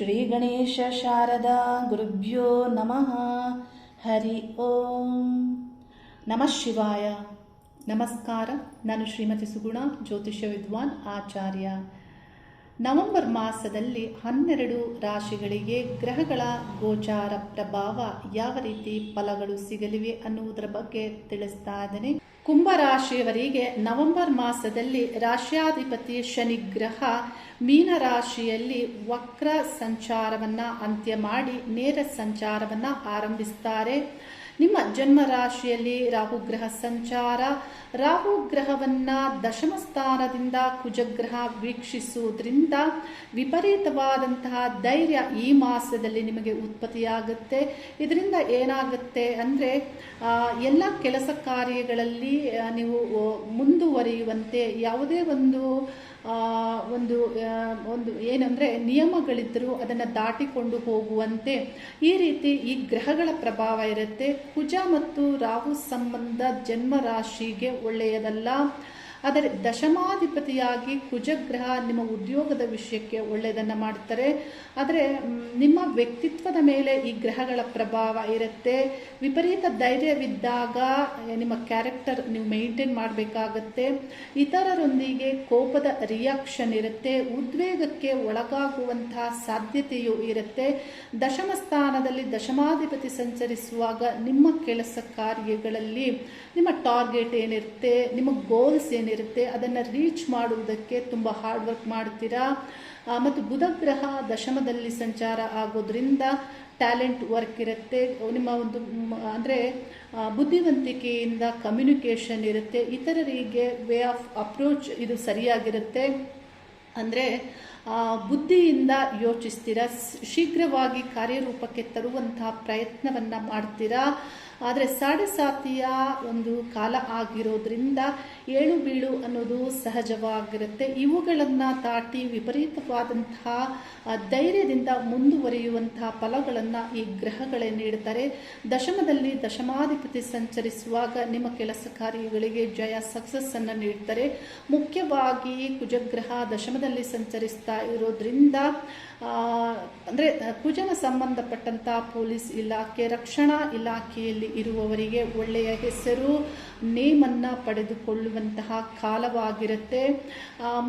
ಶ್ರೀ ಗಣೇಶ ಶಾರದಾ ಗುರುಭ್ಯೋ ನಮಃ. ಹರಿ ಓಂ. ನಮಃ ಶಿವಾಯ. ನಮಸ್ಕಾರ. ನಾನು ಶ್ರೀಮತಿ ಸುಗುಣ, ಜ್ಯೋತಿಷ್ಯ ವಿದ್ವಾನ್ ಆಚಾರ್ಯ. ನವೆಂಬರ್ ಮಾಸದಲ್ಲಿ ಹನ್ನೆರಡು ರಾಶಿಗಳಿಗೆ ಗ್ರಹಗಳ ಗೋಚಾರ ಪ್ರಭಾವ ಯಾವ ರೀತಿ ಫಲಗಳು ಸಿಗಲಿವೆ ಅನ್ನುವುದರ ಬಗ್ಗೆ ತಿಳಿಸ್ತಾ ಇದ್ದೇನೆ. ಕುಂಭ ರಾಶಿಯವರಿಗೆ ನವೆಂಬರ್ ಮಾಸದಲ್ಲಿ ರಾಶ್ಯಾಧಿಪತಿ ಶನಿಗ್ರಹ ಮೀನರಾಶಿಯಲ್ಲಿ ಮೀನ ರಾಶಿಯಲ್ಲಿ ವಕ್ರ ಸಂಚಾರವನ್ನ ಅಂತ್ಯ ಮಾಡಿ ನೇರ ಸಂಚಾರವನ್ನ ಆರಂಭಿಸ್ತಾರೆ. ನಿಮ್ಮ ಜನ್ಮ ರಾಶಿಯಲ್ಲಿ ರಾಹುಗ್ರಹ ಸಂಚಾರ, ರಾಹು ಗ್ರಹವನ್ನ ದಶಮ ಸ್ಥಾನದಿಂದ ಕುಜಗ್ರಹ ವೀಕ್ಷಿಸುವುದರಿಂದ ವಿಪರೀತವಾದಂತಹ ಧೈರ್ಯ ಈ ಮಾಸದಲ್ಲಿ ನಿಮಗೆ ಉತ್ಪತ್ತಿಯಾಗುತ್ತೆ. ಇದರಿಂದ ಏನಾಗುತ್ತೆ ಅಂದರೆ ಎಲ್ಲ ಕೆಲಸ ಕಾರ್ಯಗಳಲ್ಲಿ ನೀವು ಮುಂದುವರಿಯುವಂತೆ ಯಾವುದೇ ಒಂದು ಒಂದು ಒಂದು ಏನಂದರೆ ನಿಯಮಗಳಿದ್ದರೂ ಅದನ್ನು ದಾಟಿಕೊಂಡು ಹೋಗುವಂತೆ ಈ ರೀತಿ ಈ ಗ್ರಹಗಳ ಪ್ರಭಾವ ಇರುತ್ತೆ. ಕುಜ ಮತ್ತು ರಾಹು ಸಂಬಂಧ ಜನ್ಮ ರಾಶಿಗೆ ಒಳ್ಳೆಯದಲ್ಲ. ಆದರೆ ದಶಮಾಧಿಪತಿಯಾಗಿ ಕುಜಗ್ರಹ ನಿಮ್ಮ ಉದ್ಯೋಗದ ವಿಷಯಕ್ಕೆ ಒಳ್ಳೆಯದನ್ನು ಮಾಡ್ತಾರೆ. ಆದರೆ ನಿಮ್ಮ ವ್ಯಕ್ತಿತ್ವದ ಮೇಲೆ ಈ ಗ್ರಹಗಳ ಪ್ರಭಾವ ಇರುತ್ತೆ. ವಿಪರೀತ ಧೈರ್ಯವಿದ್ದಾಗ ನಿಮ್ಮ ಕ್ಯಾರೆಕ್ಟರ್ ನೀವು ಮೇಂಟೈನ್ ಮಾಡಬೇಕಾಗತ್ತೆ. ಇತರರೊಂದಿಗೆ ಕೋಪದ ರಿಯಾಕ್ಷನ್ ಇರುತ್ತೆ. ಉದ್ವೇಗಕ್ಕೆ ಒಳಗಾಗುವಂತಹ ಸಾಧ್ಯತೆಯೂ ಇರುತ್ತೆ. ದಶಮ ಸ್ಥಾನದಲ್ಲಿ ದಶಮಾಧಿಪತಿ ಸಂಚರಿಸುವಾಗ ನಿಮ್ಮ ಕೆಲಸ ಕಾರ್ಯಗಳಲ್ಲಿ ನಿಮ್ಮ ಟಾರ್ಗೆಟ್ ಏನಿರುತ್ತೆ, ನಿಮ್ಮ ಗೋಲ್ಸ್ ಏನಿರುತ್ತೆ ಅದನ್ನು ರೀಚ್ ಮಾಡುವುದಕ್ಕೆ ತುಂಬ ಹಾರ್ಡ್ ವರ್ಕ್ ಮಾಡ್ತೀರಾ? ಮತ್ತು ಬುಧ ಗ್ರಹ ದಶಮದಲ್ಲಿ ಸಂಚಾರ ಆಗೋದ್ರಿಂದ ಟ್ಯಾಲೆಂಟ್ ವರ್ಕ್ ಇರುತ್ತೆ. ನಿಮ್ಮ ಒಂದು ಅಂದರೆ ಬುದ್ಧಿವಂತಿಕೆಯಿಂದ ಕಮ್ಯುನಿಕೇಷನ್ ಇರುತ್ತೆ. ಇತರರಿಗೆ ವೇ ಆಫ್ ಅಪ್ರೋಚ್ ಇದು ಸರಿಯಾಗಿರುತ್ತೆ. ಅಂದರೆ ಬುದ್ಧಿಯಿಂದ ಯೋಚಿಸ್ತೀರಾ? ಶೀಘ್ರವಾಗಿ ಕಾರ್ಯರೂಪಕ್ಕೆ ತರುವಂತಹ ಪ್ರಯತ್ನವನ್ನು ಮಾಡ್ತೀರಾ? ಆದರೆ ಸಾಡೆಸಾತಿಯ ಒಂದು ಕಾಲ ಆಗಿರೋದ್ರಿಂದ ಏಳು ಬೀಳು ಅನ್ನೋದು ಸಹಜವಾಗಿರುತ್ತೆ. ಇವುಗಳನ್ನು ದಾಟಿ ವಿಪರೀತವಾದಂತಹ ಧೈರ್ಯದಿಂದ ಮುಂದುವರಿಯುವಂತಹ ಫಲಗಳನ್ನು ಈ ಗ್ರಹಗಳೇ ನೀಡುತ್ತಾರೆ. ದಶಮದಲ್ಲಿ ದಶಮಾಧಿಪತಿ ಸಂಚರಿಸುವಾಗ ನಿಮ್ಮ ಕೆಲಸ ಕಾರ್ಯಗಳಿಗೆ ಜಯ ಸಕ್ಸಸ್ ಅನ್ನು ನೀಡ್ತಾರೆ. ಮುಖ್ಯವಾಗಿ ಕುಜಗ್ರಹ ದಶಮದಲ್ಲಿ ಸಂಚರಿಸ್ತಾ ಇರೋದ್ರಿಂದ ಅಂದರೆ ಅಂದ್ರೆ ಕುಜನ ಸಂಬಂಧಪಟ್ಟಂಥ ಪೊಲೀಸ್ ಇಲಾಖೆ, ರಕ್ಷಣಾ ಇಲಾಖೆಯಲ್ಲಿ ಇರುವವರಿಗೆ ಒಳ್ಳೆಯ ಹೆಸರು, ನೇಮನ್ನು ಪಡೆದುಕೊಳ್ಳುವಂತಹ ಕಾಲವಾಗಿರುತ್ತೆ.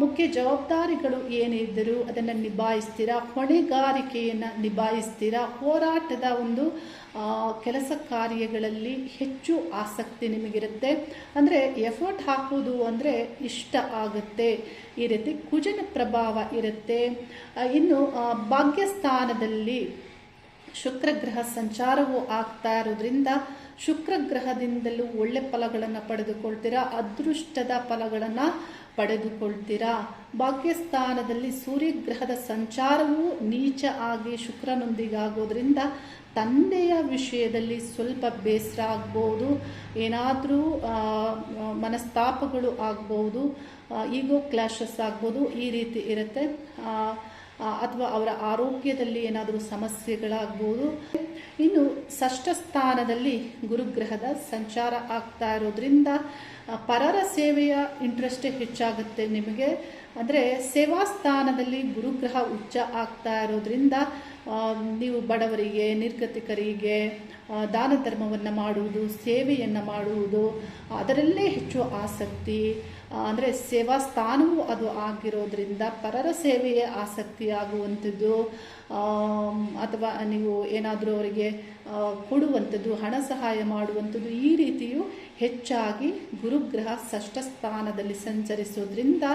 ಮುಖ್ಯ ಜವಾಬ್ದಾರಿಗಳು ಏನಿದ್ದರೂ ಅದನ್ನು ನಿಭಾಯಿಸ್ತೀರಾ? ಹೊಣೆಗಾರಿಕೆಯನ್ನು ನಿಭಾಯಿಸ್ತೀರಾ? ಹೋರಾಟದ ಒಂದು ಕೆಲಸ ಕಾರ್ಯಗಳಲ್ಲಿ ಹೆಚ್ಚು ಆಸಕ್ತಿ ನಿಮಗಿರುತ್ತೆ. ಅಂದರೆ ಎಫರ್ಟ್ ಹಾಕುವುದು ಅಂದರೆ ಇಷ್ಟ ಆಗುತ್ತೆ. ಈ ರೀತಿ ಕುಜನ ಪ್ರಭಾವ ಇರುತ್ತೆ. ಇನ್ನು ಭಾಗ್ಯಸ್ಥಾನದಲ್ಲಿ ಶುಕ್ರ ಗ್ರಹ ಸಂಚಾರವು ಆಗ್ತಾ ಇರೋದ್ರಿಂದ ಶುಕ್ರ ಗ್ರಹದಿಂದಲೂ ಒಳ್ಳೆ ಫಲಗಳನ್ನು ಪಡೆದುಕೊಳ್ತೀರಾ? ಅದೃಷ್ಟದ ಫಲಗಳನ್ನು ಪಡೆದುಕೊಳ್ತೀರಾ? ಭಾಗ್ಯಸ್ಥಾನದಲ್ಲಿ ಸೂರ್ಯಗ್ರಹದ ಸಂಚಾರವೂ ನೀಚ ಆಗಿ ಶುಕ್ರನೊಂದಿಗಾಗೋದ್ರಿಂದ ತಂದೆಯ ವಿಷಯದಲ್ಲಿ ಸ್ವಲ್ಪ ಬೇಸರ ಆಗ್ಬೋದು. ಏನಾದರೂ ಮನಸ್ತಾಪಗಳು ಆಗ್ಬೋದು. ಈಗೋ ಕ್ಲಾಶಸ್ ಆಗ್ಬೋದು. ಈ ರೀತಿ ಇರುತ್ತೆ. ಅಥವಾ ಅವರ ಆರೋಗ್ಯದಲ್ಲಿ ಏನಾದರೂ ಸಮಸ್ಯೆಗಳಾಗ್ಬೋದು. ಇನ್ನು ಷಷ್ಠ ಸ್ಥಾನದಲ್ಲಿ ಗುರುಗ್ರಹದ ಸಂಚಾರ ಆಗ್ತಾ ಇರೋದ್ರಿಂದ ಪರರ ಸೇವೆಯ ಇಂಟ್ರೆಸ್ಟೇ ಹೆಚ್ಚಾಗುತ್ತೆ ನಿಮಗೆ. ಅಂದರೆ ಸೇವಾ ಸ್ಥಾನದಲ್ಲಿ ಗುರುಗ್ರಹ ಉಚ್ಚ ಆಗ್ತಾ ಇರೋದ್ರಿಂದ ನೀವು ಬಡವರಿಗೆ, ನಿರ್ಗತಿಕರಿಗೆ ದಾನ ಧರ್ಮವನ್ನು ಮಾಡುವುದು, ಸೇವೆಯನ್ನು ಮಾಡುವುದು, ಅದರಲ್ಲೇ ಹೆಚ್ಚು ಆಸಕ್ತಿ. ಅಂದರೆ ಸೇವಾ ಸ್ಥಾನವೂ ಅದು ಆಗಿರೋದ್ರಿಂದ ಪರರ ಸೇವೆಯೇ ಆಸಕ್ತಿ ಆಗುವಂಥದ್ದು. ಅಥವಾ ನೀವು ಏನಾದರೂ ಅವರಿಗೆ ಕೊಡುವಂಥದ್ದು, ಹಣ ಸಹಾಯ ಮಾಡುವಂಥದ್ದು ಈ ರೀತಿಯು ಹೆಚ್ಚಾಗಿ ಗುರುಗ್ರಹ ಷಷ್ಠ ಸ್ಥಾನದಲ್ಲಿ ಸಂಚರಿಸೋದ್ರಿಂದ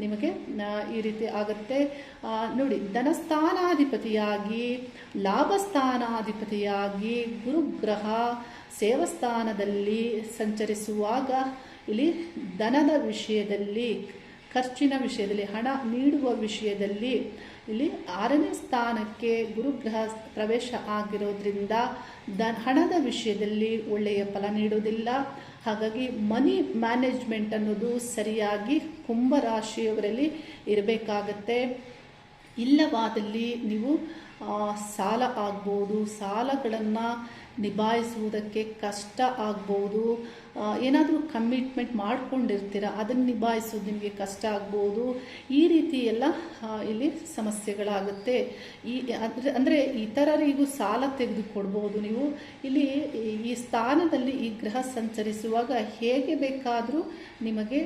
ನಿಮಗೆ ಈ ರೀತಿ ಆಗುತ್ತೆ. ನೋಡಿ, ಧನಸ್ಥಾನಾಧಿಪತಿಯಾಗಿ, ಲಾಭಸ್ಥಾನಾಧಿಪತಿಯಾಗಿ ಗುರುಗ್ರಹ ಸೇವಸ್ಥಾನದಲ್ಲಿ ಸಂಚರಿಸುವಾಗ ಇಲ್ಲಿ ಧನದ ವಿಷಯದಲ್ಲಿ ಖರ್ಚಿನ ವಿಷಯದಲ್ಲಿ, ಹಣ ನೀಡುವ ವಿಷಯದಲ್ಲಿ ಇಲ್ಲಿ ಆರನೇ ಸ್ಥಾನಕ್ಕೆ ಗುರುಗ್ರಹ ಪ್ರವೇಶ ಆಗಿರೋದ್ರಿಂದ ದ ಹಣದ ವಿಷಯದಲ್ಲಿ ಒಳ್ಳೆಯ ಫಲ ನೀಡುವುದಿಲ್ಲ. ಹಾಗಾಗಿ ಮನಿ ಮ್ಯಾನೇಜ್ಮೆಂಟ್ ಅನ್ನೋದು ಸರಿಯಾಗಿ ಕುಂಭರಾಶಿಯವರಲ್ಲಿ ಇರಬೇಕಾಗತ್ತೆ. ಇಲ್ಲವಾದಲ್ಲಿ ನೀವು ಸಾಲ ಆಗ್ಬೋದು, ಸಾಲಗಳನ್ನು ನಿಭಾಯಿಸುವುದಕ್ಕೆ ಕಷ್ಟ ಆಗ್ಬೋದು. ಏನಾದರೂ ಕಮಿಟ್ಮೆಂಟ್ ಮಾಡ್ಕೊಂಡಿರ್ತೀರ, ಅದನ್ನು ನಿಭಾಯಿಸೋದು ನಿಮಗೆ ಕಷ್ಟ ಆಗ್ಬೋದು. ಈ ರೀತಿ ಎಲ್ಲ ಇಲ್ಲಿ ಸಮಸ್ಯೆಗಳಾಗುತ್ತೆ. ಈ, ಅಂದರೆ ಅಂದರೆ ಇತರರಿಗೂ ಸಾಲ ತೆಗೆದುಕೊಡ್ಬೋದು ನೀವು. ಇಲ್ಲಿ ಈ- ಸ್ಥಾನದಲ್ಲಿ ಈ ಗ್ರಹ ಸಂಚರಿಸುವಾಗ ಹೇಗೆ ಬೇಕಾದರೂ ನಿಮಗೆ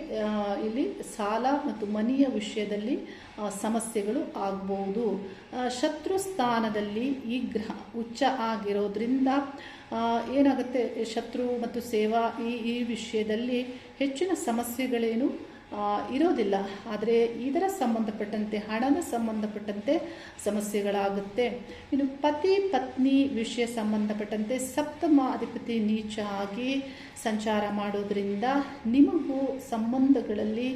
ಇಲ್ಲಿ ಸಾಲ ಮತ್ತು ಮನೆಯ ವಿಷಯದಲ್ಲಿ ಸಮಸ್ಯೆಗಳು ಆಗ್ಬೋದು. ಶತ್ರು ಸ್ಥಾನದಲ್ಲಿ ಈ ಗ್ರಹ ಉಚ್ಚ ಆಗಿರೋದ್ರಿಂದ ಏನಾಗುತ್ತೆ? ಶತ್ರು ಮತ್ತು ಸೇವಾ ಈ ಈ ವಿಷಯದಲ್ಲಿ ಹೆಚ್ಚಿನ ಸಮಸ್ಯೆಗಳೇನು ಇರೋದಿಲ್ಲ. ಆದರೆ ಇದರ ಸಂಬಂಧಪಟ್ಟಂತೆ ಹಣದ ಸಂಬಂಧಪಟ್ಟಂತೆ ಸಮಸ್ಯೆಗಳಾಗುತ್ತೆ. ಇನ್ನು ಪತಿ ಪತ್ನಿ ವಿಷಯ ಸಂಬಂಧಪಟ್ಟಂತೆ ಸಪ್ತಮ ಅಧಿಪತಿ ನೀಚ ಆಗಿ ಸಂಚಾರ ಮಾಡೋದ್ರಿಂದ ನಿಮಗೂ ಸಂಬಂಧಗಳಲ್ಲಿ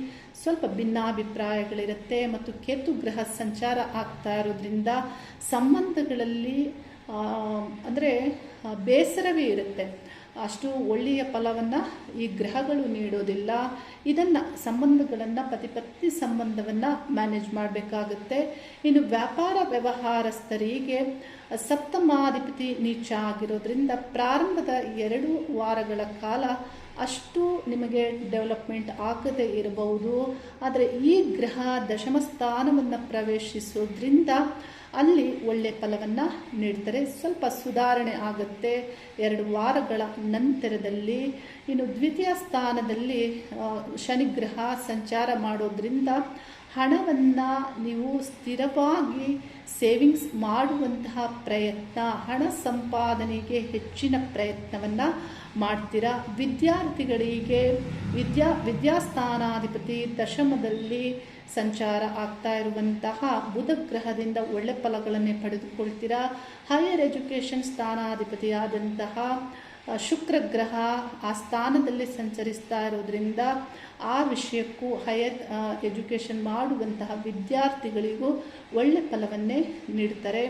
ಸ್ವಲ್ಪ ಭಿನ್ನಾಭಿಪ್ರಾಯಗಳಿರುತ್ತೆ ಮತ್ತು ಕೇತು ಗ್ರಹ ಸಂಚಾರ ಆಗ್ತಾ ಇರೋದ್ರಿಂದ ಸಂಬಂಧಗಳಲ್ಲಿ ಅಂದರೆ ಬೇಸರವೇ ಇರುತ್ತೆ. ಅಷ್ಟು ಒಳ್ಳೆಯ ಫಲವನ್ನು ಈ ಗ್ರಹಗಳು ನೀಡೋದಿಲ್ಲ. ಇದನ್ನು ಸಂಬಂಧಗಳನ್ನು ಪತಿಪತ್ನಿ ಸಂಬಂಧವನ್ನು ಮ್ಯಾನೇಜ್ ಮಾಡಬೇಕಾಗುತ್ತೆ. ಇನ್ನು ವ್ಯಾಪಾರ ವ್ಯವಹಾರಸ್ಥರಿಗೆ ಸಪ್ತಮಾಧಿಪತಿ ನೀಚ ಆಗಿರೋದ್ರಿಂದ ಪ್ರಾರಂಭದ ಎರಡು ವಾರಗಳ ಕಾಲ ಅಷ್ಟು ನಿಮಗೆ ಡೆವಲಪ್ಮೆಂಟ್ ಆಗದೇ ಇರಬಹುದು. ಆದರೆ ಈ ಗ್ರಹ ದಶಮ ಸ್ಥಾನವನ್ನು ಪ್ರವೇಶಿಸೋದ್ರಿಂದ ಅಲ್ಲಿ ಒಳ್ಳೆ ಫಲವನ್ನು ನೀಡ್ತಾರೆ. ಸ್ವಲ್ಪ ಸುಧಾರಣೆ ಆಗುತ್ತೆ. ಎರಡು ವಾರಗಳ ನಂತರದಲ್ಲಿ, ಇನ್ನು ದ್ವಿತೀಯ ಸ್ಥಾನದಲ್ಲಿ ಶನಿಗ್ರಹ ಸಂಚಾರ ಮಾಡೋದ್ರಿಂದ ಹಣವನ್ನು ನೀವು ಸ್ಥಿರವಾಗಿ ಸೇವಿಂಗ್ಸ್ ಮಾಡುವಂತಹ ಪ್ರಯತ್ನ, ಹಣ ಸಂಪಾದನೆಗೆ ಹೆಚ್ಚಿನ ಪ್ರಯತ್ನವನ್ನು ಮಾಡ್ತೀರಾ? ವಿದ್ಯಾರ್ಥಿಗಳಿಗೆ ವಿದ್ಯಾ, ವಿದ್ಯಾಸ್ಥಾನಾಧಿಪತಿ ದಶಮದಲ್ಲಿ ಸಂಚಾರ ಆಗ್ತಾ ಇರುವಂತಹ ಬುಧ ಗ್ರಹದಿಂದ ಒಳ್ಳೆ ಫಲಗಳನ್ನೇ ಪಡೆದುಕೊಳ್ತೀರಾ? ಹೈಯರ್ ಎಜುಕೇಷನ್ ಸ್ಥಾನಾಧಿಪತಿಯಾದಂತಹ ಶುಕ್ರ ಗ್ರಹ ಆ ಸ್ಥಾನದಲ್ಲಿ ಸಂಚರಿಸ್ತಾ ಇರೋದ್ರಿಂದ ಆ ವಿಷಯಕ್ಕೂ ಹೈಯರ್ ಎಜುಕೇಷನ್ ಮಾಡುವಂತಹ ವಿದ್ಯಾರ್ಥಿಗಳಿಗೂ ಒಳ್ಳೆ ಫಲವನ್ನೇ ನೀಡ್ತಾರೆ.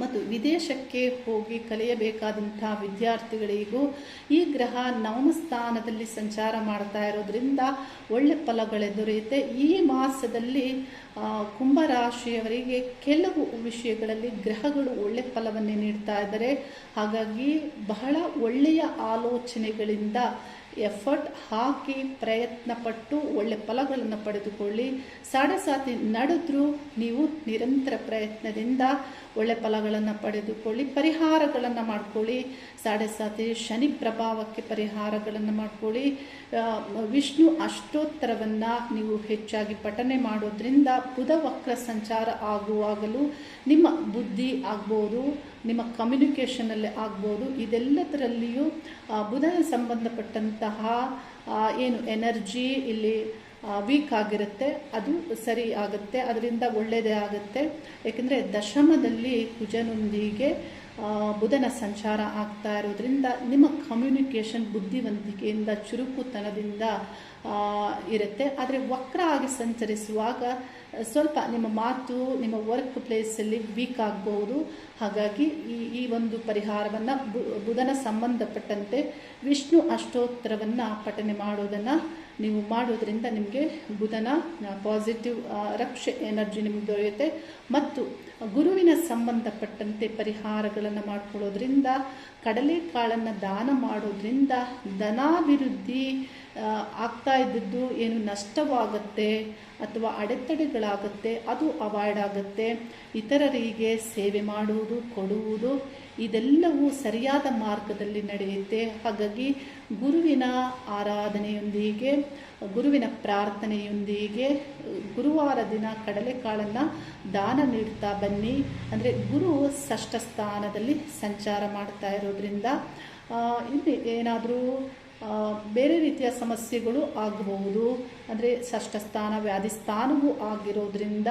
ಮತ್ತು ವಿದೇಶಕ್ಕೆ ಹೋಗಿ ಕಲಿಯಬೇಕಾದಂಥ ವಿದ್ಯಾರ್ಥಿಗಳಿಗೂ ಈ ಗ್ರಹ ನವಮ ಸ್ಥಾನದಲ್ಲಿ ಸಂಚಾರ ಮಾಡ್ತಾ ಇರೋದ್ರಿಂದ ಒಳ್ಳೆ ಫಲಗಳೇ ದೊರೆಯುತ್ತೆ ಈ ಮಾಸದಲ್ಲಿ ಕುಂಭರಾಶಿಯವರಿಗೆ ಕೆಲವು ವಿಷಯಗಳಲ್ಲಿ ಗ್ರಹಗಳು ಒಳ್ಳೆ ಫಲವನ್ನೇ ನೀಡ್ತಾ ಇದ್ದಾರೆ. ಹಾಗಾಗಿ ಬಹಳ ಒಳ್ಳೆಯ ಆಲೋಚನೆಗಳಿಂದ ಎಫರ್ಟ್ ಹಾಕಿ ಪ್ರಯತ್ನಪಟ್ಟು ಒಳ್ಳೆ ಫಲಗಳನ್ನು ಪಡೆದುಕೊಳ್ಳಿ. ಸಾಡೆ ಸಾತಿ ನಡೆದ್ರೂ ನೀವು ನಿರಂತರ ಪ್ರಯತ್ನದಿಂದ ಒಳ್ಳೆ ಫಲಗಳನ್ನು ಪಡೆದುಕೊಳ್ಳಿ, ಪರಿಹಾರಗಳನ್ನು ಮಾಡ್ಕೊಳ್ಳಿ. ಸಾಡೆ ಸಾತಿ ಶನಿ ಪ್ರಭಾವಕ್ಕೆ ಪರಿಹಾರಗಳನ್ನು ಮಾಡ್ಕೊಳ್ಳಿ. ವಿಷ್ಣು ಅಷ್ಟೋತ್ತರವನ್ನು ನೀವು ಹೆಚ್ಚಾಗಿ ಪಠನೆ ಮಾಡೋದ್ರಿಂದ ಬುಧ ವಕ್ರ ಸಂಚಾರ ಆಗುವಾಗಲೂ ನಿಮ್ಮ ಬುದ್ಧಿ ಆಗ್ಬೋದು, ನಿಮ್ಮ ಕಮ್ಯುನಿಕೇಷನಲ್ಲಿ ಆಗ್ಬೋದು. ಇದೆಲ್ಲದರಲ್ಲಿಯೂ ಬುಧನ ಸಂಬಂಧಪಟ್ಟಂತಹ ಏನು ಎನರ್ಜಿ ಇಲ್ಲಿ ವೀಕ್ ಆಗಿರುತ್ತೆ, ಅದು ಸರಿ ಆಗುತ್ತೆ, ಅದರಿಂದ ಒಳ್ಳೆಯದೇ ಆಗುತ್ತೆ. ಏಕೆಂದರೆ ದಶಮದಲ್ಲಿ ಕುಜನೊಂದಿಗೆ ಬುಧನ ಸಂಚಾರ ಆಗ್ತಾ ಇರೋದ್ರಿಂದ ನಿಮ್ಮ ಕಮ್ಯುನಿಕೇಷನ್ ಬುದ್ಧಿವಂತಿಕೆಯಿಂದ, ಚುರುಕುತನದಿಂದ ಇರುತ್ತೆ. ಆದರೆ ವಕ್ರ ಆಗಿ ಸಂಚರಿಸುವಾಗ, ಸ್ವಲ್ಪ ನಿಮ್ಮ ಮಾತು, ನಿಮ್ಮ ವರ್ಕ್ ಪ್ಲೇಸಲ್ಲಿ ವೀಕ್ ಆಗಬಹುದು ಹಾಗಾಗಿ ಈ ಈ ಒಂದು ಪರಿಹಾರವನ್ನು ಬುಧನ ಸಂಬಂಧಪಟ್ಟಂತೆ ವಿಷ್ಣು ಅಷ್ಟೋತ್ತರವನ್ನು ಪಠನೆ ಮಾಡೋದನ್ನು ನೀವು ಮಾಡೋದ್ರಿಂದ ನಿಮಗೆ ಬುಧನ ಪಾಸಿಟಿವ್ ರಕ್ಷೆ ಎನರ್ಜಿ ನಿಮಗೆ ದೊರೆಯುತ್ತೆ. ಮತ್ತು ಗುರುವಿನ ಸಂಬಂಧಪಟ್ಟಂತೆ ಪರಿಹಾರಗಳನ್ನು ಮಾಡ್ಕೊಳ್ಳೋದ್ರಿಂದ, ಕಡಲೆಕಾಳನ್ನು ದಾನ ಮಾಡೋದ್ರಿಂದ ಧನಾಭಿವೃದ್ಧಿ ಆಗ್ತಾ ಇದ್ದದ್ದು ಏನು ನಷ್ಟವಾಗುತ್ತೆ ಅಥವಾ ಅಡೆತಡೆಗಳಾಗುತ್ತೆ, ಅದು ಅವಾಯ್ಡ್ ಆಗುತ್ತೆ. ಇತರರಿಗೆ ಸೇವೆ ಮಾಡುವುದು, ಕೊಡುವುದು ಇದೆಲ್ಲವೂ ಸರಿಯಾದ ಮಾರ್ಗದಲ್ಲಿ ನಡೆಯುತ್ತೆ. ಹಾಗಾಗಿ ಗುರುವಿನ ಆರಾಧನೆಯೊಂದಿಗೆ ಗುರುವಿನ ಪ್ರಾರ್ಥನೆಯೊಂದಿಗೆ ಗುರುವಾರ ದಿನ ಕಡಲೆಕಾಳನ್ನು ದಾನ ನೀಡ್ತಾ ಬನ್ನಿ. ಅಂದರೆ ಗುರು ಷಷ್ಠ ಸ್ಥಾನದಲ್ಲಿ ಸಂಚಾರ ಮಾಡ್ತಾ ಇರೋದ್ರಿಂದ ಇಲ್ಲಿ ಏನಾದರೂ ಬೇರೆ ರೀತಿಯ ಸಮಸ್ಯೆಗಳು ಆಗಬಹುದು. ಅಂದರೆ ಷಷ್ಠ ಸ್ಥಾನ, ವ್ಯಾಧಿ ಸ್ಥಾನವೂ ಆಗಿರೋದ್ರಿಂದ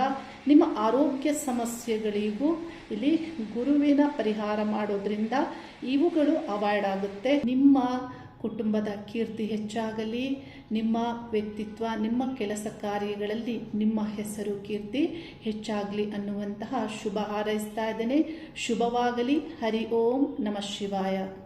ನಿಮ್ಮ ಆರೋಗ್ಯ ಸಮಸ್ಯೆಗಳಿಗೂ ಇಲ್ಲಿ ಗುರುವಿನ ಪರಿಹಾರ ಮಾಡೋದ್ರಿಂದ ಇವುಗಳು ಅವಾಯ್ಡ್ ಆಗುತ್ತೆ. ನಿಮ್ಮ ಕುಟುಂಬದ ಕೀರ್ತಿ ಹೆಚ್ಚಾಗಲಿ, ನಿಮ್ಮ ವ್ಯಕ್ತಿತ್ವ, ನಿಮ್ಮ ಕೆಲಸ ಕಾರ್ಯಗಳಲ್ಲಿ ನಿಮ್ಮ ಹೆಸರು, ಕೀರ್ತಿ ಹೆಚ್ಚಾಗಲಿ ಅನ್ನುವಂತಹ ಶುಭ ಹಾರೈಸ್ತಾ ಇದ್ದೇನೆ. ಶುಭವಾಗಲಿ. ಹರಿ ಓಂ ನಮಃ ಶಿವಾಯ.